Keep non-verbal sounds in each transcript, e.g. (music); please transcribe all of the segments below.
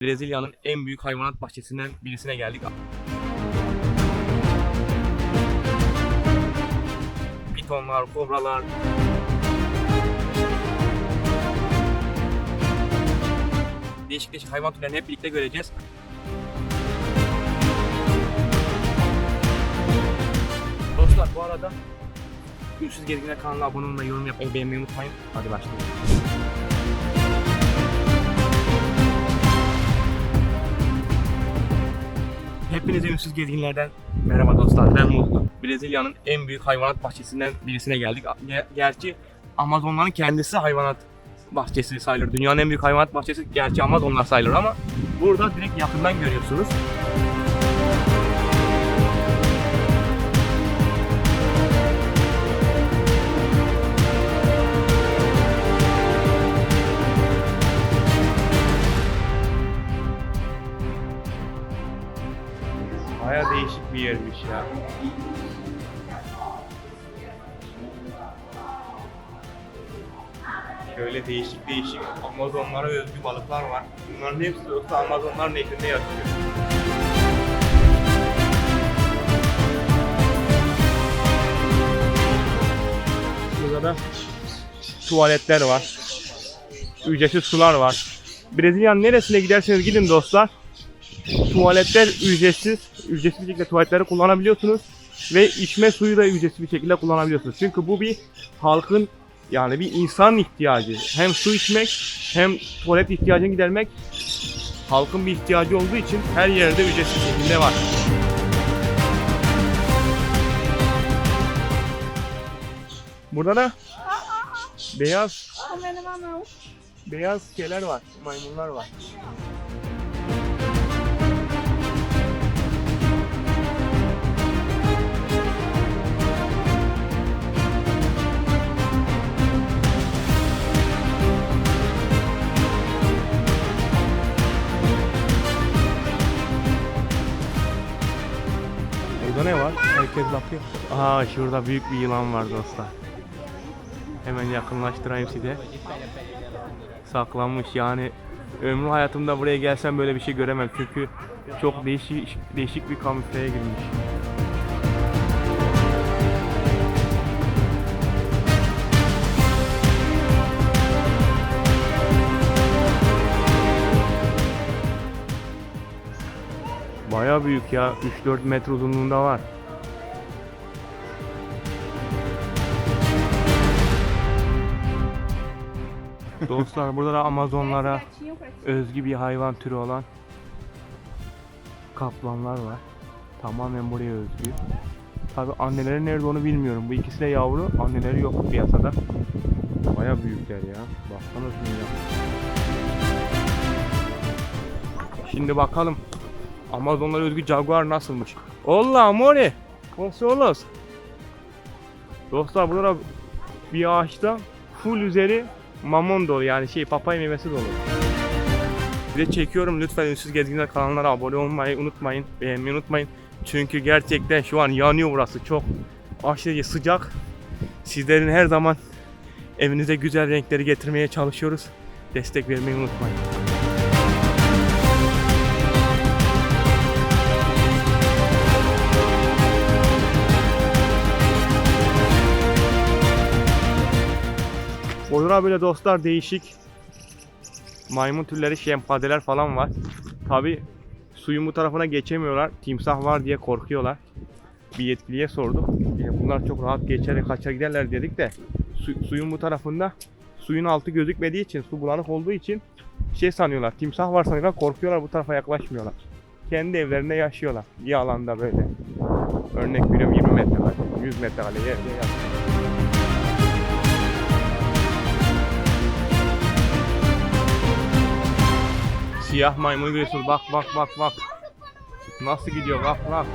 Brezilya'nın en büyük hayvanat bahçesinden birisine geldik. Pitonlar, kobralar. Değişik değişik hayvan türlerini hep birlikte göreceğiz. Dostlar bu arada Ünsüz Gezginler kanalına abone olmayı, yorum yapmayı, beğenmeyi unutmayın. Hadi başlayalım. Hepinize Ünsüz Gezginler'den merhaba dostlar. Ben Mutlu. Brezilya'nın en büyük hayvanat bahçesinden birisine geldik. Ger- Gerçi Amazonların kendisi hayvanat bahçesi sayılır. Dünyanın en büyük hayvanat bahçesi gerçi Amazonlar sayılır ama burada direkt yakından görüyorsunuz. Bir yermiş ya. Şöyle değişik değişik Amazonlara özgü balıklar var. Bunların hepsi yoksa Amazonlar nehrinde yatıyor. Burada da tuvaletler var. Ücretsiz sular var. Brezilya'nın neresine giderseniz gidin dostlar tuvaletler ücretsiz. Ücretsiz bir şekilde tuvaletleri kullanabiliyorsunuz. Ve içme suyu da ücretsiz bir şekilde kullanabiliyorsunuz. Çünkü bu bir halkın yani bir insan ihtiyacı. Hem su içmek hem tuvalet ihtiyacını gidermek halkın bir ihtiyacı olduğu için her yerde ücretsiz şekilde var. Burada da beyaz beyaz şeyler var, maymunlar var. Herkes bakıyor. Aa şurada büyük bir yılan var dostlar. Hemen yakınlaştırayım size. Saklanmış yani ömrü hayatımda buraya gelsem böyle bir şey göremem çünkü çok değişik değişik bir kamufleye girmiş. Baya büyük ya 3-4 metre uzunluğunda var. Dostlar burada da Amazonlara özgü bir hayvan türü olan kaplanlar var. Tamamen buraya özgü. Tabi anneleri nerede onu bilmiyorum. Bu ikisi de yavru. Anneleri yok piyasada. Baya büyükler ya. Baksana şunu ya. Şimdi bakalım. Amazonlara özgü jaguar nasılmış? Olla amore. Consolos. Dostlar burada bir ağaçta full üzeri mamon dolu yani şey papaya meyvesi dolu. Bir de çekiyorum lütfen Ünsüz Gezginler kanalına abone olmayı unutmayın, beğenmeyi unutmayın. Çünkü gerçekten şu an yanıyor burası çok aşırı sıcak. Sizlerin her zaman evinize güzel renkleri getirmeye çalışıyoruz. Destek vermeyi unutmayın. Burada böyle dostlar değişik maymun türleri şempadeler falan var. Tabi suyun bu tarafına geçemiyorlar. Timsah var diye korkuyorlar. Bir yetkiliye sorduk. E, bunlar çok rahat geçer kaçar giderler dedik de su- suyun bu tarafında suyun altı gözükmediği için su bulanık olduğu için şey sanıyorlar. Timsah var sanıyorlar korkuyorlar bu tarafa yaklaşmıyorlar. Kendi evlerinde yaşıyorlar. Bir alanda böyle. Örnek veriyorum 20 metrekare, 100 metrekare yerde yaşıyorlar. Siyah maymun görüyorsunuz. Bak bak bak bak. Nasıl gidiyor bak bak.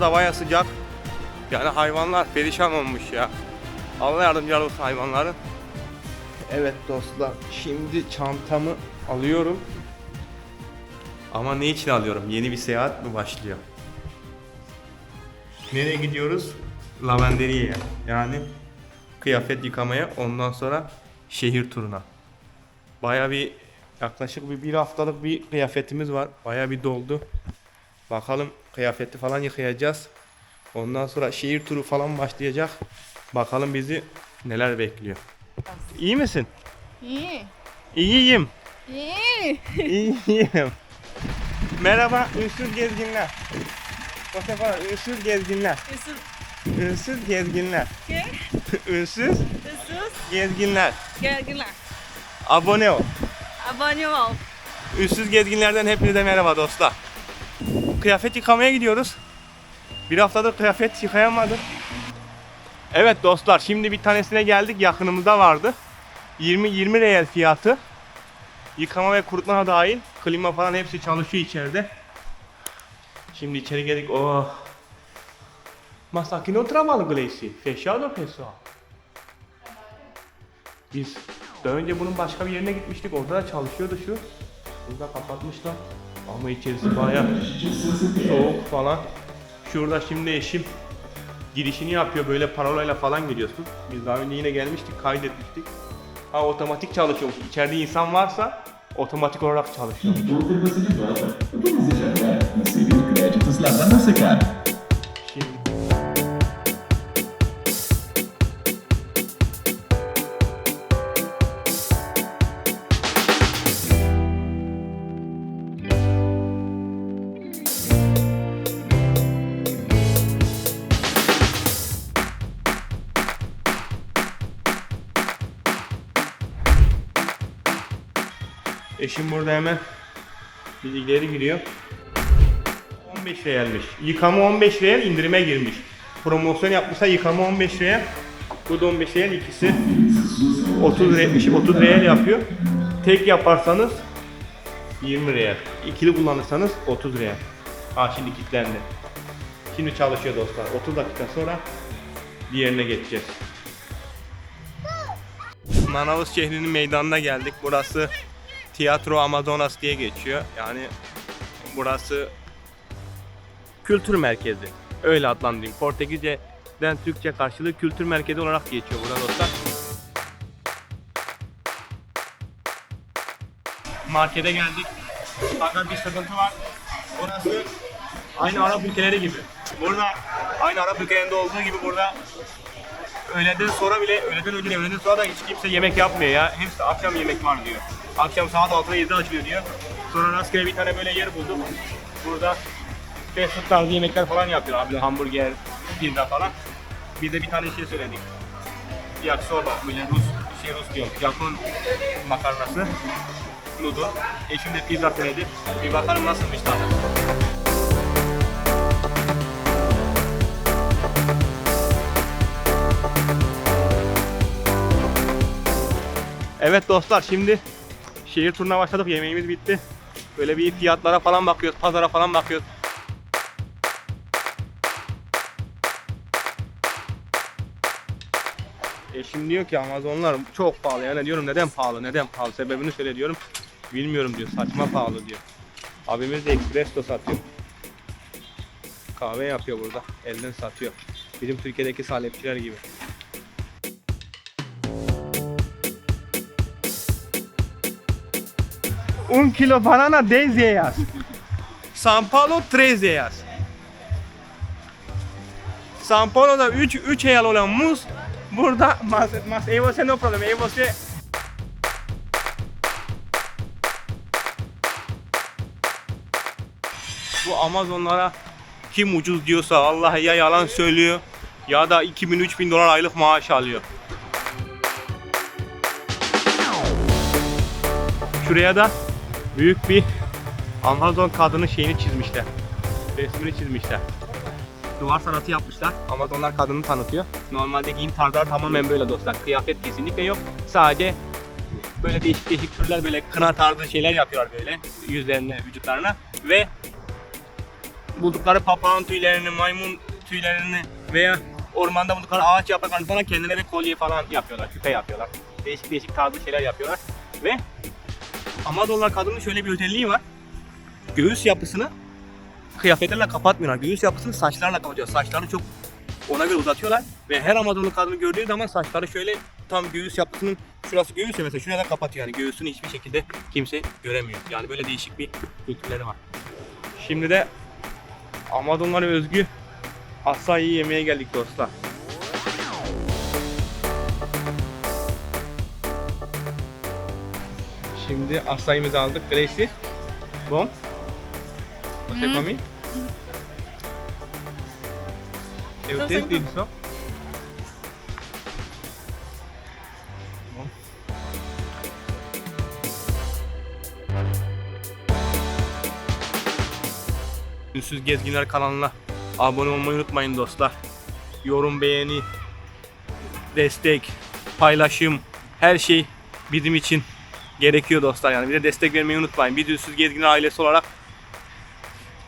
Hava da baya sıcak. Yani hayvanlar perişan olmuş ya. Allah yardımcılar olsun hayvanların. Evet dostlar, şimdi çantamı alıyorum. Ama ne için alıyorum? Yeni bir seyahat mi başlıyor? Nereye gidiyoruz? Lavanderiye. Yani kıyafet yıkamaya, ondan sonra şehir turuna. Baya bir yaklaşık bir, bir haftalık bir kıyafetimiz var. Baya bir doldu. Bakalım kıyafeti falan yıkayacağız. Ondan sonra şehir turu falan başlayacak. Bakalım bizi neler bekliyor. İyi misin? İyi. İyiyim. İyi. İyiyim. (laughs) Merhaba ünsüz gezginler. Bu sefer ünsüz gezginler. Yusuf. Ünsüz gezginler. Ke? Ünsüz Yusuf. gezginler. Gel. Abone ol. Abone ol. Ünsüz gezginlerden hepinize merhaba dostlar. Kıyafet yıkamaya gidiyoruz. Bir haftadır kıyafet yıkayamadım. Evet dostlar şimdi bir tanesine geldik yakınımızda vardı. 20-20 reel fiyatı. Yıkama ve kurutma dahil. Klima falan hepsi çalışıyor içeride. Şimdi içeri geldik. Oh. Mas aqui não trabalha Gleice. Fechado pessoal. Biz daha önce bunun başka bir yerine gitmiştik. Orada da çalışıyordu şu. Burada kapatmışlar. Ama içerisi baya soğuk falan. Şurada şimdi eşim girişini yapıyor. Böyle parolayla falan giriyorsun. Biz daha önce yine gelmiştik, kaydetmiştik. Ha otomatik çalışıyormuş. İçeride insan varsa otomatik olarak çalışıyor. Eşim burada hemen bir ileri giriyor. 15 realmiş. Yıkama 15 real indirime girmiş. Promosyon yapmışsa yıkama 15 real. Bu da 15 real ikisi 30 real, 30 real yapıyor. Tek yaparsanız 20 real. İkili kullanırsanız 30 real. Ha şimdi kilitlendi. Şimdi çalışıyor dostlar. 30 dakika sonra diğerine geçeceğiz. Manavus şehrinin meydanına geldik. Burası Tiyatro Amazonas diye geçiyor. Yani burası kültür merkezi. Öyle adlandırayım. Portekizce'den Türkçe karşılığı kültür merkezi olarak geçiyor burada dostlar. Markete geldik. Fakat bir sıkıntı var. Burası aynı Arap ülkeleri gibi. Burada aynı Arap ülkelerinde olduğu gibi burada öğleden sonra bile, öğleden önce de, öğleden sonra da hiç kimse yemek yapmıyor ya. Hepsi akşam yemek var diyor. Akşam saat 6'da 7'de açılıyor diyor. Sonra rastgele bir tane böyle yer bulduk. Burada fast food tarzı yemekler falan yapıyor abi. Hamburger, pizza falan. Biz de bir tane şey söyledik. Yakisoba, böyle Rus, şey Rus diyor. Japon makarnası, noodle. Eşim de pizza söyledi. Bir bakalım nasılmış tadı. Evet dostlar şimdi şehir turuna başladık. Yemeğimiz bitti. Böyle bir fiyatlara falan bakıyoruz, pazara falan bakıyoruz. Eşim diyor ki Amazonlar çok pahalı. Yani diyorum neden pahalı, neden pahalı? Sebebini söyle diyorum. Bilmiyorum diyor, saçma pahalı diyor. Abimiz de espresso satıyor. Kahve yapıyor burada, elden satıyor. Bizim Türkiye'deki salepçiler gibi. Un kilo banana 10 reais. São Paulo 3 reais. São Paulo'da 3 3 real olan muz burada mas, mas aí você não problema. Aí você Bu Amazonlara kim ucuz diyorsa vallahi ya yalan söylüyor ya da 2000-3000 dolar aylık maaş alıyor. Şuraya da büyük bir Amazon kadının şeyini çizmişler. Resmini çizmişler. Duvar sanatı yapmışlar. Amazonlar kadını tanıtıyor. Normalde giyim tarzları tamamen böyle dostlar. Kıyafet kesinlikle yok. Sadece böyle değişik değişik türler böyle kına tarzı şeyler yapıyorlar böyle yüzlerine, vücutlarına ve buldukları papağan tüylerini, maymun tüylerini veya ormanda buldukları ağaç yapraklarını falan kendilerine kolye falan yapıyorlar, küpe yapıyorlar. Değişik değişik tarzı şeyler yapıyorlar. Ve Amazonlar kadının şöyle bir özelliği var. Göğüs yapısını kıyafetlerle kapatmıyorlar. Göğüs yapısını saçlarla kapatıyor. Saçlarını çok ona göre uzatıyorlar. Ve her Amazonlu kadını gördüğü zaman saçları şöyle tam göğüs yapısının şurası göğüs ya mesela şuraya kapatıyor. Yani göğsünü hiçbir şekilde kimse göremiyor. Yani böyle değişik bir kültürleri var. Şimdi de Amazonlara özgü asayı yemeye geldik dostlar. Şimdi asayımızı aldık. Gracie. Bom. Você come? Eu tento isso. Ünsüz Gezginler kanalına abone olmayı unutmayın dostlar. Yorum, beğeni, destek, paylaşım, her şey bizim için gerekiyor dostlar. Yani bir de destek vermeyi unutmayın. Bir Ünsüz Gezginler ailesi olarak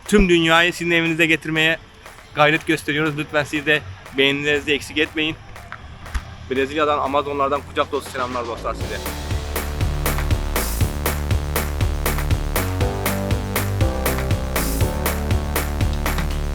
tüm dünyayı sizin evinize getirmeye gayret gösteriyoruz. Lütfen siz de beğenilerinizi eksik etmeyin. Brezilya'dan, Amazonlardan kucak dolusu selamlar dostlar size.